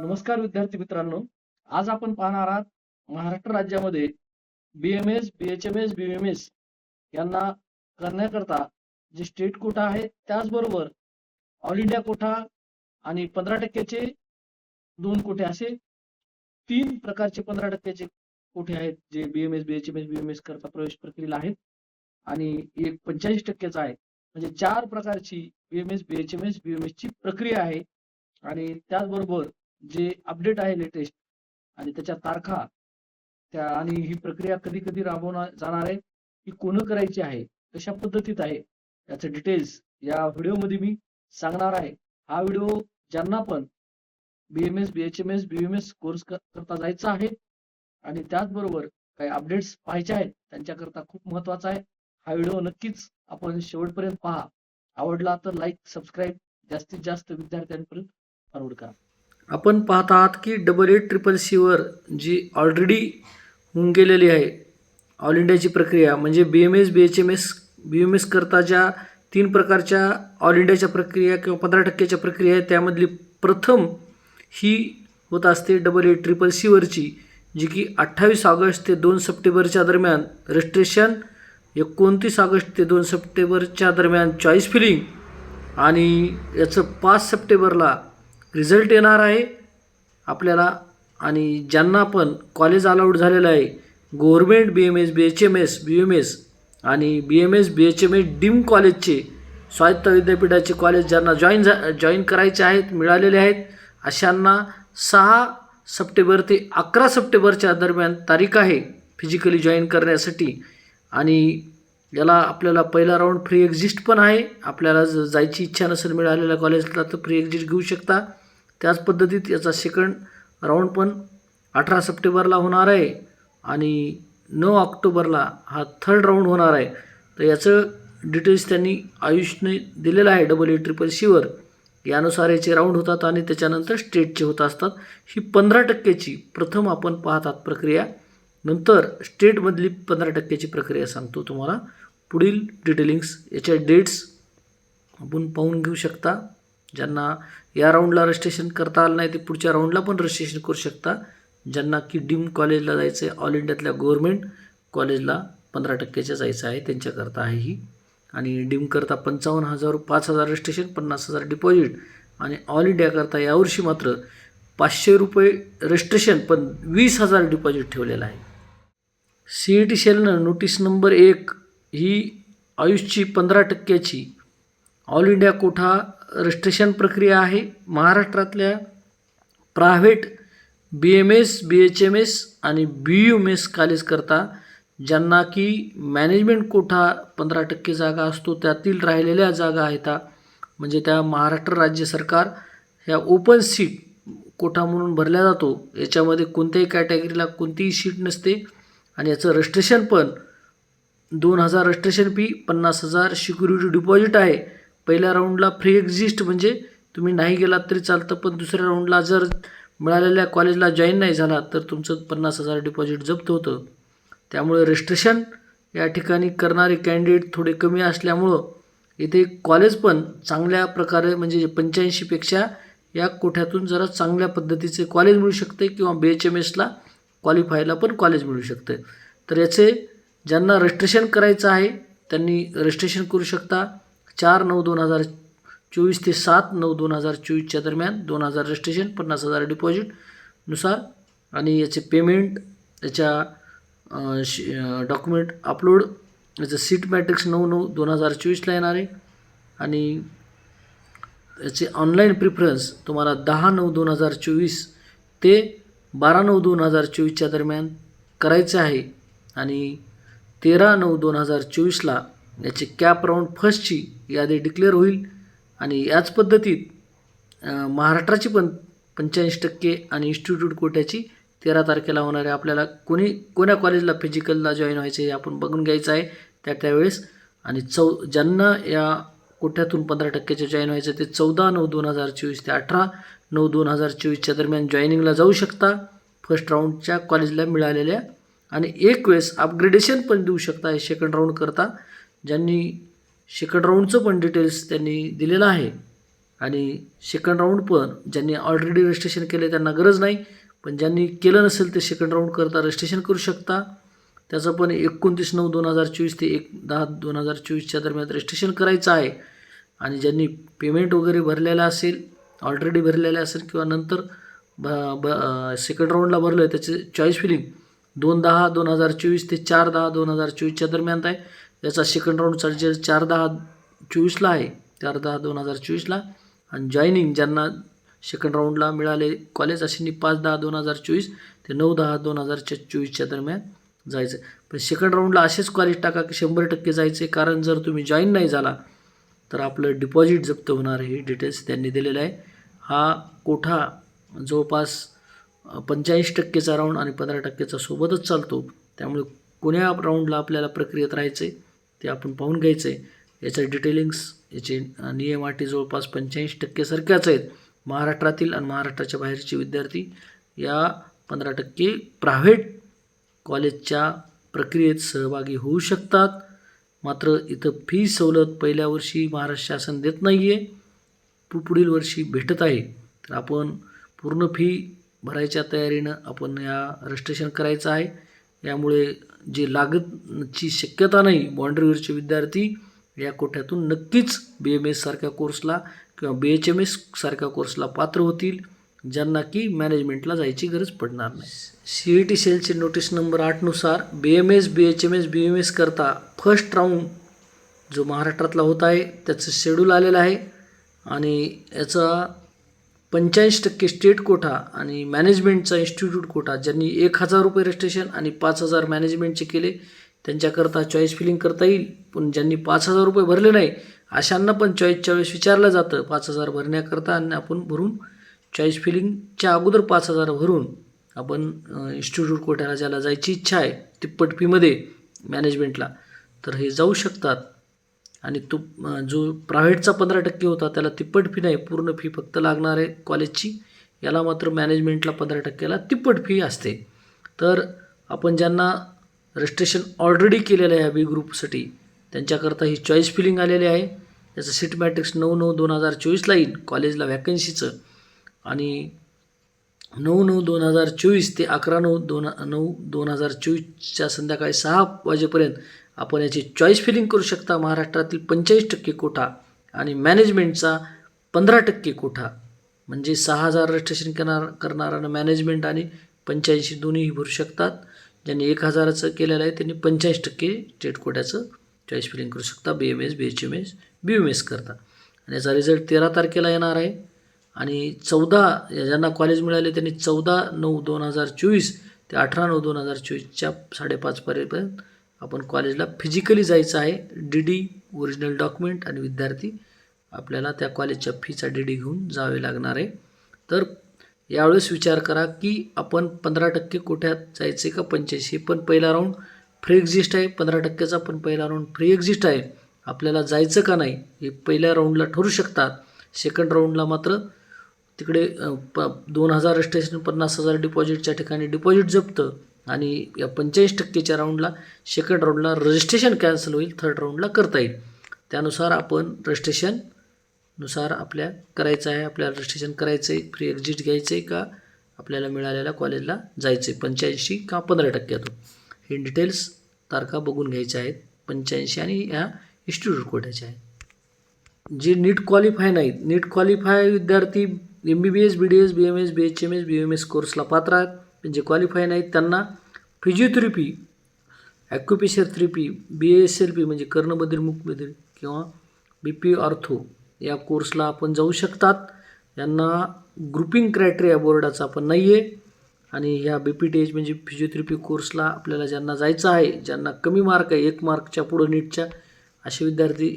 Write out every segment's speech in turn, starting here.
नमस्कार विद्यार्थी मित्रांनो. आज आपण पाहणार आहात महाराष्ट्र राज्यामध्ये बीएमएस बीएचएमएस बीएमएस यांना करण्याकरता जे स्टेट कोटा आहे त्याचबरोबर ऑल इंडिया कोटा आणि पंधरा टक्क्याचे दोन कोटे असे तीन प्रकारचे पंधरा टक्क्याचे कोठे आहेत जे बीएमएस बीएचएमएस बीएमएस करता प्रवेश प्रक्रियेला आहेत. आणि एक पंच्याऐंशी टक्क्याचा आहे. म्हणजे चार प्रकारची बीएमएस बीएचएमएस बीएमएस ची प्रक्रिया आहे. आणि त्याचबरोबर जे अपडेट आहे लेटेस्ट आणि त्याच्या तारखा त्या आणि ही प्रक्रिया कधी कधी राबवणार जाणार आहे ही कोण करायची आहे कशा पद्धतीत आहे याचे डिटेल्स या व्हिडिओमध्ये मी सांगणार आहे. हा व्हिडिओ ज्यांना पण बीएमएस बीएचएमएस बीएमएस कोर्स करता जायचा आहे आणि त्याचबरोबर काही अपडेट्स पाहायचे आहेत त्यांच्याकरता खूप महत्त्वाचा आहे. हा व्हिडिओ नक्कीच आपण शेवटपर्यंत पहा. आवडला तर लाईक सबस्क्राईब जास्तीत जास्त विद्यार्थ्यांपर्यंत फॉरवर्ड करा. आपण पाहत आहात की डबल एट ट्रिपल सीवर जी ऑलरेडी होऊन गेलेली आहे ऑल इंडियाची प्रक्रिया म्हणजे B M S B H M S B M S करता ज्या तीन प्रकारच्या ऑल इंडियाच्या प्रक्रिया किंवा पंधरा टक्क्याच्या प्रक्रिया आहेत त्यामधली प्रथम ही होत असते डबल एट ट्रिपल सीवरची जी की अठ्ठावीस ऑगस्ट ते दोन सप्टेंबरच्या दरम्यान रजिस्ट्रेशन एकोणतीस ऑगस्ट ते दोन सप्टेंबरच्या दरम्यान चॉईस फिलिंग आणि याचं पाच सप्टेंबरला रिझल्ट येणार आहे आपल्याला आणि ज्यांना पण कॉलेज अलाउड झालेलं आहे government B M S B H M S B M S आणि B M S B H M S deemed कॉलेजचे स्वायत्त विद्यापीठाचे कॉलेज ज्यांना जॉईन झा जॉईन करायचे आहेत मिळालेले आहेत अशांना सहा सप्टेंबर ते अकरा सप्टेंबरच्या दरम्यान तारीख आहे फिजिकली जॉईन करण्यासाठी आणि याला आपल्याला पहिला राऊंड फ्री एक्झिस्ट पण आहे. आपल्याला जर जायची इच्छा नसेल मिळालेल्या कॉलेजला तर फ्री एक्झिस्ट घेऊ शकता. त्याच पद्धतीत याचा सेकंड राऊंड पण अठरा सप्टेंबरला होणार आहे आणि नऊ ऑक्टोबरला हा थर्ड राऊंड होणार आहे. तर याचं डिटेल्स त्यांनी आयुषने दिलेलं आहे डबल ए ट्रिपल सीवर यानुसार याचे राऊंड होतात आणि त्याच्यानंतर स्टेटचे होत असतात. ही पंधरा टक्क्याची प्रथम आपण पाहतात प्रक्रिया. नंतर स्टेटमधली पंधरा टक्क्याची प्रक्रिया सांगतो तुम्हाला. पुढील डिटेलिंग्स याच्या डेट्स आपण पाहून घेऊ शकता. ज्यांना या राऊंडला रजिस्ट्रेशन करता आलं नाही ते पुढच्या राऊंडला पण रजिस्ट्रेशन करू शकता. ज्यांना की डीम कॉलेजला जायचं आहे ऑल इंडियातल्या गव्हर्मेंट कॉलेजला पंधरा टक्क्याच्या जायचं आहे त्यांच्याकरता आहे ही. आणि डीमकरता पंचावन्न हजार पाच हजार रजिस्ट्रेशन पन्नास हजार डिपॉझिट आणि ऑल इंडियाकरता यावर्षी मात्र पाचशे रुपये रजिस्ट्रेशन पण वीस हजार डिपॉझिट ठेवलेलं आहे. सी ई टी सेलनं नोटीस नंबर एक ही आयुषची पंधरा टक्क्याची ऑल इंडिया कोठा रजिस्ट्रेशन प्रक्रिया आहे? महाराष्ट्रातल्या private B M S B H M S आणि बी यू एम एस कॉलेजकरता ज्यांना की मॅनेजमेंट कोठा पंधरा टक्के जागा असतो त्यातील राहिलेल्या जागा आहेत म्हणजे त्या महाराष्ट्र राज्य सरकार ह्या ओपन सीट कोठा म्हणून भरल्या जातो याच्यामध्ये कोणत्याही कॅटेगरीला कोणतीही सीट नसते. आणि याचं रजिस्ट्रेशन पण दोन हजार रजिस्ट्रेशन फी पन्नास हजार सिक्युरिटी डिपॉझिट आहे. पहिल्या राऊंडला फ्री एक्झिस्ट म्हणजे तुम्ही नाही गेलात तरी चालतं पण दुसऱ्या राऊंडला जर मिळालेल्या कॉलेजला जॉईन नाही झाला तर तुमचं पन्नास हजार डिपॉझिट जप्त होतं. त्यामुळे रजिस्ट्रेशन या ठिकाणी करणारे कॅन्डिडेट थोडे कमी असल्यामुळं इथे कॉलेज पण चांगल्या प्रकारे म्हणजे पंच्याऐंशीपेक्षा या कोठ्यातून जरा चांगल्या पद्धतीचे कॉलेज मिळू शकते किंवा बी एच एम एसला क्वालिफायला पण कॉलेज मिळू शकते. तर याचे ज्यांना रजिस्ट्रेशन करायचं आहे त्यांनी रजिस्ट्रेशन करू शकता. चार नऊ दोन हजार चोवीस ते सात नऊ दोन हजार चोवीसच्या दरम्यान दोन हजार रजिस्ट्रेशन पन्नास हजार डिपॉझिटनुसार आणि याचे पेमेंट याच्या डॉक्युमेंट अपलोड याचं सीट मॅट्रिक्स नऊ नऊ दोन हजार चोवीसला येणार आहे. आणि याचे ऑनलाईन प्रिफरन्स तुम्हाला दहा नऊ दोन हजार चोवीस ते बारा नऊ दोन हजार चोवीसच्या दरम्यान करायचं आहे. आणि तेरा नऊ दोन हजार चोवीसला याची कॅप राऊंड फर्स्टची यादी डिक्लेअर होईल. आणि याच पद्धतीत महाराष्ट्राची पण पंच्याऐंशी टक्के आणि इन्स्टिट्यूट कोट्याची तेरा तारखेला होणारे आपल्याला कोणी कोण्या कॉलेजला फिजिकलला जॉईन व्हायचं आहे आपण बघून घ्यायचं आहे त्या त्यावेळेस. आणि चौ ज्यांना या कोठ्यातून पंधरा टक्क्याचे जॉईन व्हायचं ते चौदा नऊ दोन हजार चोवीस ते अठरा नऊ दोन हजार चोवीसच्या दरम्यान जॉईनिंगला जाऊ शकता. फर्स्ट राऊंडच्या कॉलेजला मिळालेल्या. आणि एक वेळेस अपग्रेडेशन पण देऊ शकता सेकंड राऊंड करता. ज्यांनी सेकंड राऊंडचं पण डिटेल्स त्यांनी दिलेलं आहे. आणि सेकंड राऊंड पण ज्यांनी ऑलरेडी रजिस्ट्रेशन केलं आहे त्यांना गरज नाही. पण ज्यांनी केलं नसेल ते सेकंड राऊंड करता रजिस्ट्रेशन करू शकता. त्याचं पण एकोणतीस नऊ दोन हजार चोवीस ते एक दहा दोन हजार चोवीसच्या दरम्यान रजिस्ट्रेशन करायचं आहे. आणि ज्यांनी पेमेंट वगैरे भरलेलं असेल ऑलरेडी भरलेलं असेल किंवा नंतर ब ब सेकंड राऊंडला भरलं आहे त्याचे चॉईस फिलिंग दोन दहा दोन हजार चोवीस ते चार दहा दोन हजार चोवीसच्या दरम्यान आहे. याचा सेकंड राऊंड चार्जेस चार दहा चोवीसला आहे. चार दहा दोन हजार चोवीसला. आणि जॉईनिंग ज्यांना सेकंड राऊंडला मिळाले कॉलेज असे पाच दहा दोन हजार चोवीस ते नऊ दहा दोन हजार चोवीसच्या दरम्यान जायचं. पण सेकंड राऊंडला असेच कॉलेज टाका की शंभर टक्के जायचे. कारण जर तुम्ही जॉईन नाही झाला तर आपलं डिपॉझिट जप्त होणार हे डिटेल्स त्यांनी दिलेलं आहे. हा कोठा जवळपास पंच्याऐंशी टक्केचा राऊंड आणि पंधरा टक्केचा सोबतच चालतो. त्यामुळे कोण्या राऊंडला आपल्याला प्रक्रियेत राहायचं आहे ते आपण पाहून घ्यायचं आहे याचं डिटेलिंग्स याचे नियम अटी जवळपास पंच्याऐंशी टक्केसारख्याच आहेत. महाराष्ट्रातील आणि महाराष्ट्राच्या बाहेरचे विद्यार्थी या पंधरा टक्के प्रायव्हेट कॉलेजच्या प्रक्रियेत सहभागी होऊ शकतात. मात्र इथं फी सवलत पहिल्या वर्षी महाराष्ट्र शासन देत नाही आहे पु पुढील वर्षी भेटत आहे. तर आपण पूर्ण फी भरायच्या तयारीनं आपण या रजिस्ट्रेशन करायचं आहे. यामुळे जे लागतची शक्यता नाही बॉन्ड्रीवरचे विद्यार्थी या कोठ्यातून नक्कीच बी एम एससारख्या कोर्सला किंवा बी एच एम एससारख्या कोर्सला पात्र होतील ज्यांना की मॅनेजमेंटला जायची गरज पडणार नाही. सी ई टी सेलचे notice number आठनुसार B M S B H M S B M S करता फर्स्ट राऊंड जो महाराष्ट्रातला होत आहे त्याचं शेड्यूल आलेलं आहे आणि याचा पंच्याऐंशी टक्के स्टेट कोटा आणि मॅनेजमेंटचा इन्स्टिट्यूट कोटा ज्यांनी एक हजार रुपये रजिस्ट्रेशन आणि पाच हजार मॅनेजमेंटचे केले त्यांच्याकरता चॉईस फिलिंग करता येईल. पण ज्यांनी पाच हजार रुपये भरले नाही अशांना पण चॉईसच्या वेळेस विचारलं जातं. पाच हजार भरण्याकरता आणि आपण भरून चॉईस फिलिंगच्या अगोदर पाच हजार भरून आपण इन्स्टिट्यूट कोट्याला ज्याला जायची इच्छा आहे तिप्पट फीमध्ये मॅनेजमेंटला तर हे जाऊ शकतात. आणि तो जो प्रायव्हेटचा पंधरा टक्के होता त्याला तिप्पट फी नाही पूर्ण फी फक्त लागणार आहे कॉलेजची याला मात्र मॅनेजमेंटला पंधरा टक्क्याला तिप्पट फी असते. तर आपण ज्यांना रजिस्ट्रेशन ऑलरेडी केलेलं आहे बी ग्रुपसाठी त्यांच्याकरता ही चॉईस फिलिंग आलेली आहे. त्याचं सीट मॅट्रिक्स नऊ नऊ दोन हजार चोवीसला येईल कॉलेजला वॅकन्सीचं आणि नऊ नऊ दोन हजार चोवीस ते अकरा नऊ दोन नऊ दोन हजार चोवीसच्या संध्याकाळी सहा वाजेपर्यंत आपण याची चॉईस फिलिंग करू शकता महाराष्ट्रातील पंचेचाळीस टक्के कोठा आणि मॅनेजमेंटचा पंधरा टक्के कोठा. म्हणजे सहा हजार रजिस्ट्रेशन करणार करणाऱ्यांना मॅनेजमेंट आणि पंच्याऐंशी दोन्हीही भरू शकतात. ज्यांनी एक हजाराचं केलेलं आहे त्यांनी पंच्याऐंशी टक्के स्टेट कोट्याचं चॉईस फिलिंग करू शकता. B M S B H M S B M S करता. आणि याचा रिझल्ट तेरा तारखेला येणार आहे. आणि चौदा ज्यांना कॉलेज मिळाले त्यांनी चौदा नऊ दोन हजार चोवीस ते अठरा नऊ दोन हजार चोवीसच्या साडेपाचपर्यंत आपण कॉलेजला फिजिकली जायचं आहे. डी डी ओरिजिनल डॉक्युमेंट आणि विद्यार्थी आपल्याला त्या कॉलेजच्या फीचा डी डी घेऊन जावे लागणार आहे. तर यावेळेस विचार करा की आपण पंधरा टक्के कोठ्यात जायचे का पंच्याऐंशी? पण पहिला राऊंड फ्री एक्झिस्ट आहे. पंधरा टक्क्याचा पण पहिला राऊंड फ्री एक्झिस्ट आहे. आपल्याला जायचं का नाही हे पहिल्या राऊंडला ठरू शकतात. सेकंड राऊंडला मात्र तिकडे प दोन हजार रजिस्ट्रेशन पन्नास हजार डिपॉझिटच्या ठिकाणी डिपॉझिट जपतं. आणि या पंचेचाळीस टक्केच्या राऊंडला सेकंड राऊंडला रजिस्ट्रेशन कॅन्सल होईल थर्ड राऊंडला करता येईल. त्यानुसार आपण रजिस्ट्रेशननुसार आपल्या करायचं आहे आपल्याला रजिस्ट्रेशन करायचं आहे फ्री एक्झिट घ्यायचं आहे का आपल्याला मिळालेल्या कॉलेजला जायचं आहे पंच्याऐंशी का पंधरा टक्क्यातून. हे डिटेल्स तारखा बघून घ्यायच्या आहेत. पंच्याऐंशी आणि ह्या इन्स्टिट्यूट कोट्याच्या आहेत. जे नीट क्वालिफाय नाहीत नीट क्वालिफाय विद्यार्थी M B B S B D S B M S B H M S B M S कोर्सला पात्र आहेत. म्हणजे जे क्वालिफाय नाहीत त्यांना physiotherapy acupressure therapy B S L P म्हणजे कर्णबधीर मुखबधीर किंवा बी पी ऑर्थो या कोर्सला आपण जाऊ शकतात. यांना ग्रुपिंग क्रायटेरिया बोर्डाचा आपण नाही आहे आणि ह्या बी पी टी एच म्हणजे फिजिओथेरपी कोर्सला आपल्याला ज्यांना जायचं आहे ज्यांना कमी मार्क आहे एक मार्कच्या पुढं नीटच्या असे विद्यार्थी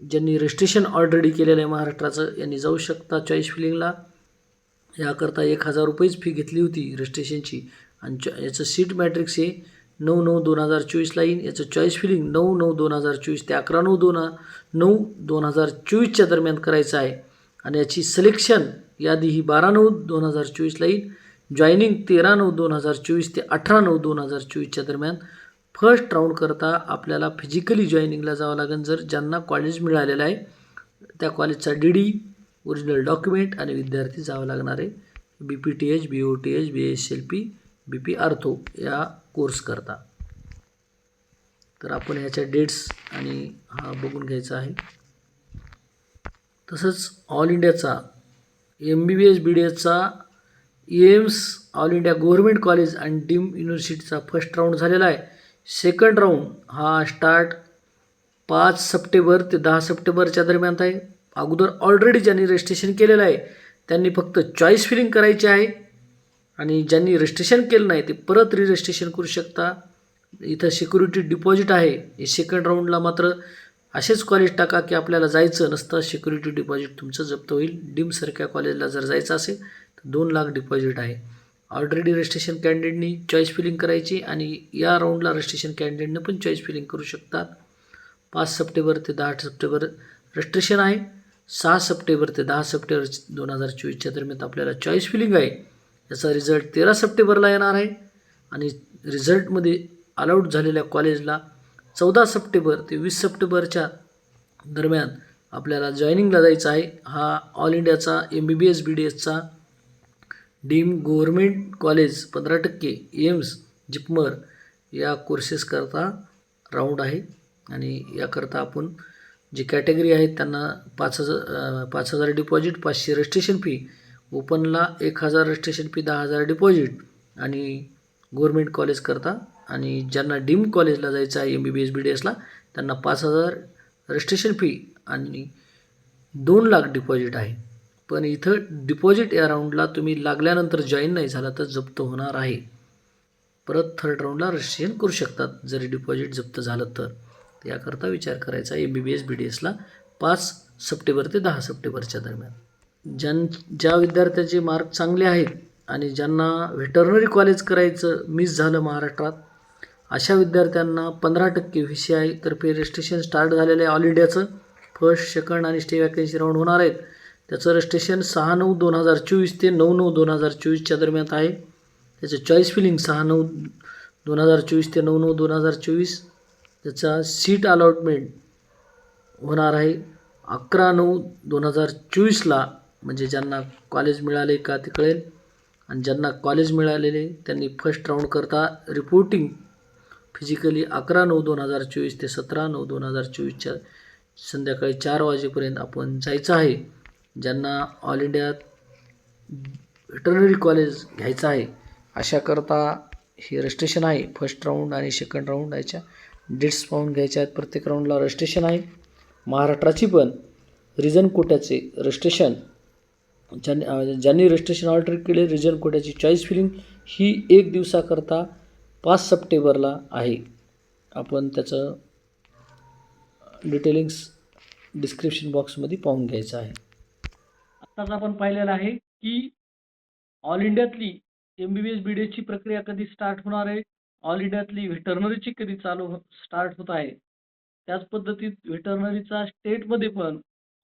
ज्यांनी रजिस्ट्रेशन ऑलरेडी केलेलं आहे महाराष्ट्राचं यांनी जाऊ शकता चॉईस फिलिंगला याकरता एक हजार रुपयेच फी घेतली होती रजिस्ट्रेशनची आणि च याचं सीट मॅट्रिक्स हे नऊ नऊ दोन हजार चोवीसला येईन. याचं चॉईस फिलिंग नऊ नऊ दोन हजार चोवीस ते अकरा नऊ दोन नऊ दोन हजार चोवीसच्या दरम्यान करायचं आहे. आणि याची सिलेक्शन यादी ही बारा नऊ दोन हजार चोवीसला येईल जॉईनिंग तेरा नऊ दोन हजार चोवीस ते अठरा नऊ दोन हजार चोवीसच्या दरम्यान फर्स्ट राऊंड करता आपल्याला फिजिकली जॉईनिंगला जावं लागेल जर ज्यांना कॉलेज मिळालेलं आहे. त्या कॉलेजचा डी डी ओरिजिनल डॉक्युमेंट आणि विद्यार्थी जावं लागणारे B P T H B O T H B S L P B P ortho या कोर्स करता. तर आपण ह्याच्या डेट्स आणि हा बघून घ्यायचा आहे. तसंच ऑल इंडियाचा M B B S B D एसचा AIIMS all India government college आणि डीम युनिव्हर्सिटीचा फर्स्ट राऊंड झालेला आहे. सेकंड राऊंड हा स्टार्ट पाच सप्टेंबर ते दहा सप्टेंबरच्या दरम्यान आहे. अगोदर ऑलरेडी ज्यांनी रजिस्ट्रेशन केलेलं आहे त्यांनी फक्त चॉईस फिलिंग करायची आहे. आणि ज्यांनी रजिस्ट्रेशन केलं नाही ते परत रिरजिस्ट्रेशन करू शकता. इथं सिक्युरिटी डिपॉझिट आहे. हे सेकंड राऊंडला मात्र असेच कॉलेज टाका की आपल्याला जायचं नसतं. सिक्युरिटी डिपॉझिट तुमचं जप्त होईल. डीमसारख्या कॉलेजला जर जायचं असेल तर दोन लाख डिपॉझिट आहे. ऑलरेडी रजिस्ट्रेशन कॅन्डिडेटनी चॉईस फिलिंग करायची आणि या राऊंडला रजिस्ट्रेशन कॅन्डिडेटनं पण चॉईस फिलिंग करू शकतात पाच सप्टेंबर ते दहा सप्टेंबर रजिस्ट्रेशन आहे. सहा सप्टेंबर ते दहा सप्टेंबर दोन हजार चोवीसच्या दरम्यान आपल्याला चॉईस फिलिंग आहे. याचा रिझल्ट तेरा सप्टेंबरला येणार आहे. आणि रिझल्टमध्ये अलाउड झालेल्या कॉलेजला चौदा सप्टेंबर ते वीस सप्टेंबरच्या दरम्यान आपल्याला जॉईनिंगला जायचं आहे. हा ऑल इंडियाचा M B B S B D एसचा dim government college पंधरा टक्के एम्स जिपमर या कोर्सेसकरता राऊंड आहे. आणि याकरता आपण जी कॅटेगरी आहेत त्यांना पाच हजार पाच हजार डिपॉझिट पाचशे रजिस्ट्रेशन फी ओपनला एक हजार रजिस्ट्रेशन फी दहा हजार डिपॉझिट आणि गव्हर्मेंट कॉलेजकरता आणि ज्यांना डीम कॉलेजला जायचं आहे M B B S B D एसला त्यांना पाच हजार रजिस्ट्रेशन फी आणि दोन लाख डिपॉझिट आहे. पण इथं डिपॉझिट या राऊंडला तुम्ही लागल्यानंतर जॉईन नाही झाला तर जप्त होणार आहे. परत थर्ड राऊंडला रजिस्ट्रेशन करू शकतात जरी डिपॉझिट जप्त झालं तर. याकरता विचार करायचा M B B S B D एसला पाच सप्टेंबर ते दहा सप्टेंबरच्या दरम्यान. ज्यां ज्या विद्यार्थ्यांचे मार्क चांगले आहेत आणि ज्यांना व्हेटरनरी कॉलेज करायचं मिस झालं महाराष्ट्रात अशा विद्यार्थ्यांना पंधरा टक्के व्ही सी आय तर्फे रजिस्ट्रेशन स्टार्ट झालेलं आहे ऑल इंडियाचं फर्स्ट सेकंड आणि स्टे वॅकन्सी राऊंड होणार आहेत. त्याचं रजिस्ट्रेशन सहा नऊ दोन हजार चोवीस ते नऊ नऊ दोन हजार चोवीसच्या दरम्यान आहे. त्याचं चॉईस फिलिंग सहा नऊ दोन हजार चोवीस ते नऊ नऊ दोन हजार चोवीस. त्याचा सीट अलॉटमेंट होणार आहे अकरा नऊ दोन हजार चोवीसला. म्हणजे ज्यांना कॉलेज मिळाले का ते कळेल. आणि ज्यांना कॉलेज मिळालेले त्यांनी फर्स्ट राऊंड करता रिपोर्टिंग फिजिकली अकरा नऊ दोन हजार चोवीस ते सतरा नऊ दोन हजार चोवीसच्या संध्याकाळी चार वाजेपर्यंत आपण जायचं आहे. ज्यांना ऑल इंडियात वेटरनरी कॉलेज घ्यायचं आहे. अशाकरता हे रजिस्ट्रेशन आहे. फर्स्ट राऊंड आणि सेकंड राऊंड याच्या डेट्स पाहून घ्यायच्या आहेत प्रत्येक राऊंडला रजिस्ट्रेशन आहे. महाराष्ट्राची पण रिजन कोट्याचे रजिस्ट्रेशन ज्यांनी ज्यांनी रजिस्ट्रेशन ऑर्डर केले रिजन कोट्याची चॉईस फिलिंग ही एक दिवसाकरता पाच सप्टेंबरला आहे. आपण त्याचं डिटेलिंग्स डिस्क्रिप्शन बॉक्समध्ये पाहून घ्यायचं आहे. आत्ताच आपण पाहिलेलं आहे की all इंडियातली M B B S B D एसची प्रक्रिया कधी स्टार्ट होणार आहे? ऑल इंडियातली व्हेटरनरीची कधी चालू हो स्टार्ट होत आहे. त्याच पद्धतीत व्हेटरनरीचा स्टेटमध्ये पण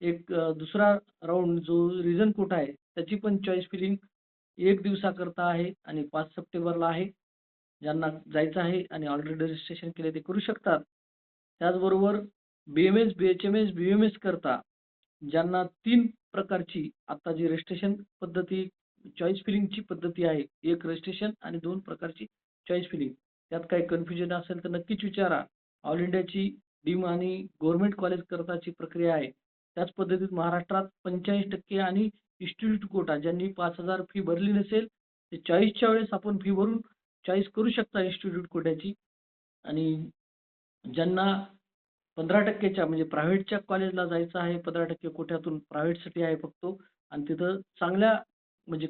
एक दुसरा राऊंड जो रिजन कोट आहे त्याची पण चॉईस फिलिंग एक दिवसाकरता आहे आणि पाच सप्टेंबरला आहे. ज्यांना जायचं आहे आणि ऑलरेडी रजिस्ट्रेशन केले ते करू शकतात. त्याचबरोबर B M S B H M S B M S करता ज्यांना तीन प्रकारची आता जी रजिस्ट्रेशन पद्धती चॉईस फिलिंगची पद्धती आहे एक रजिस्ट्रेशन आणि दोन प्रकारची चॉईस फिलिंग त्यात काही कन्फ्युजन असेल तर नक्कीच विचारा. ऑल इंडियाची डीम आणि गव्हर्नमेंट कॉलेज करताची प्रक्रिया आहे. त्याच पद्धतीत महाराष्ट्रात पंच्याऐंशी टक्के आणि इन्स्टिट्यूट कोटा ज्यांनी पाच हजार फी भरली नसेल ते चाळीसच्या वेळेस आपण फी भरून चॉईस करू शकता इन्स्टिट्यूट कोट्याची आणि ज्यांना पंधरा टक्केच्या म्हणजे प्रायव्हेटच्या कॉलेजला जायचं आहे पंधरा टक्के कोट्यातून प्रायव्हेटसाठी आहे फक्त. आणि तिथं चांगल्या म्हणजे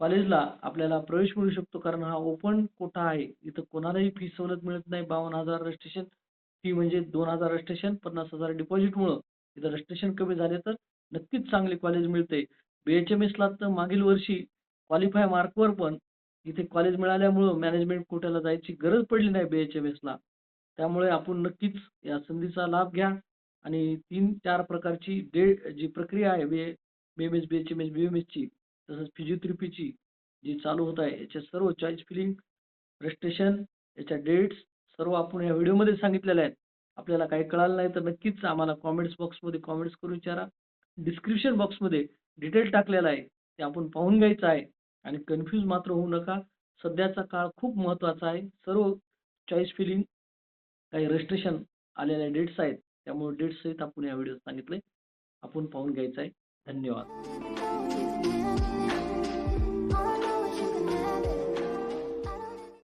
कॉलेजला आपल्याला प्रवेश मिळू शकतो कारण हा ओपन कोटा आहे? इथं कोणालाही फी सवलत मिळत नाही. बावन्न हजार रजिस्ट्रेशन फी म्हणजे दोन हजार रजिस्ट्रेशन पन्नास हजार डिपॉझिटमुळं इथं रजिस्ट्रेशन कमी झाले तर नक्कीच चांगले कॉलेज मिळते. बी एच एम एसला तर मागील वर्षी क्वालिफाय मार्कवर पण इथे कॉलेज मिळाल्यामुळं मॅनेजमेंट कोट्याला जायची गरज पडली नाही बी एच एम एसला त्यामुळे आपण नक्कीच या संधीचा लाभ घ्या आणि तीन चार प्रकारची डे जी प्रक्रिया आहे B B M S B H M S B M एसची तसंच फिजिओथेरपीची जी चालू होत आहे याच्या सर्व चॉईस फिलिंग रजिस्ट्रेशन याच्या डेट्स सर्व आपण या व्हिडिओमध्ये सांगितलेल्या आहेत. आपल्याला काही कळालं नाही तर नक्कीच आम्हाला कॉमेंट्स बॉक्समध्ये कॉमेंट्स करून विचारा. डिस्क्रिप्शन बॉक्समध्ये डिटेल टाकलेला आहे ते आपण पाहून घ्यायचं आहे. आणि कन्फ्यूज मात्र होऊ नका. सध्याचा काळ खूप महत्त्वाचा आहे. सर्व चॉईस फिलिंग काही रजिस्ट्रेशन आलेल्या डेट्स आहेत. त्यामुळे डेट्स सहित आपण या व्हिडिओत सांगितले आपण पाहून घ्यायचं आहे. धन्यवाद.